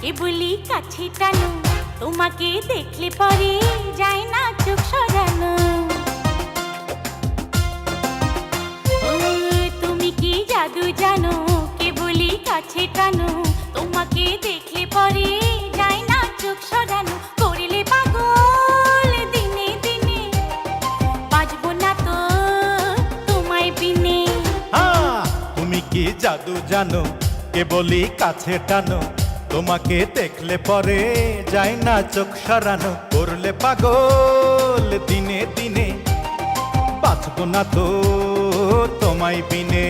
কেবলি কাছে টানো। তোমাকে দেখলে পরে যায় না চোখ সরানো। তুমি কি জাদু জানো কেবলি কাছে টানো। তোমাকে দেখলে পরে যায় না চোখ সরানো। করলে পাগল দিনে দিনে। বাজবো না তো তোমায় বিনে। হ্যাঁ, তুমি কি জাদু জানো? কেবলই কাছে টানো, তোমাকে দেখলে পরে যায় না চোখ সরানো। করলে পাগল দিনে দিনে, বাঁচব না তো তোমায় বিনে।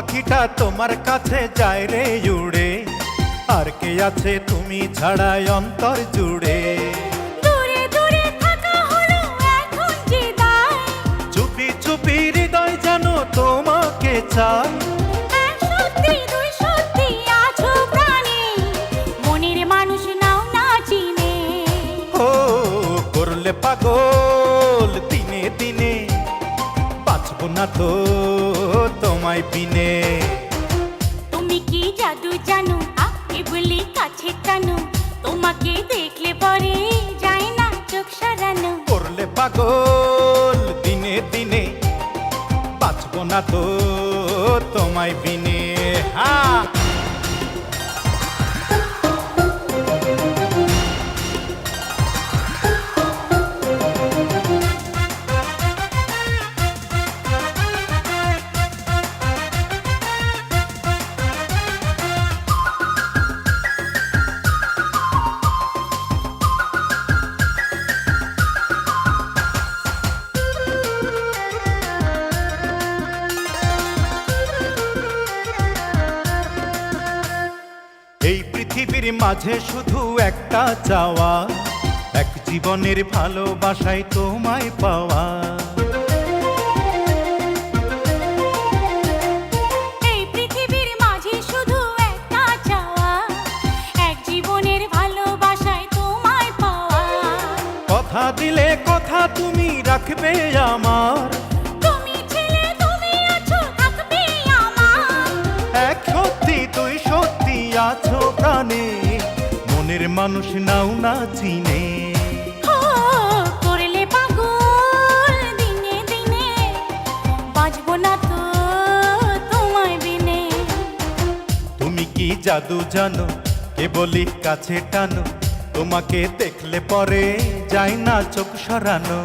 পাখিটা তোমার কাছে যায় রে উড়ে। আর কে আছে তুমি ছাড়াই অন্তর জুড়ে। চুপি চুপি হৃদয় জানো তোমাকে চাই করলে পাগল দিনে দিনে। বাঁচব না তো তোমায় পিনে। তুমি কি জাদু জানো? আপনি বলি কাছে টানো। তোমাকে দেখলে পরে যায় না চোখ সরানো। করলে পাগল দিনে দিনে বাঁচব না তো তোমায় বিনে হ্যাঁ পৃথিবীর মাঝে শুধু একটা চাওয়া এক জীবনের ভালোবাসায় তোমায় পাওয়া। মাঝে শুধু একটা চাওয়া এক জীবনের ভালোবাসায় তোমায় পাওয়া। কথা দিলে কথা তুমি রাখবে আমার। তুমি ছেলে তুমি আছো থাকবে আমার। এক মানুষ নাও না চিনে। ও করলে পাগল দিনে দিনে বাজবো না তো তোমায় বিনে। তুমি কি জাদু জানো কেবলই কাছে টানো তোমাকে দেখলে পরে যাই না চোখ সরানো।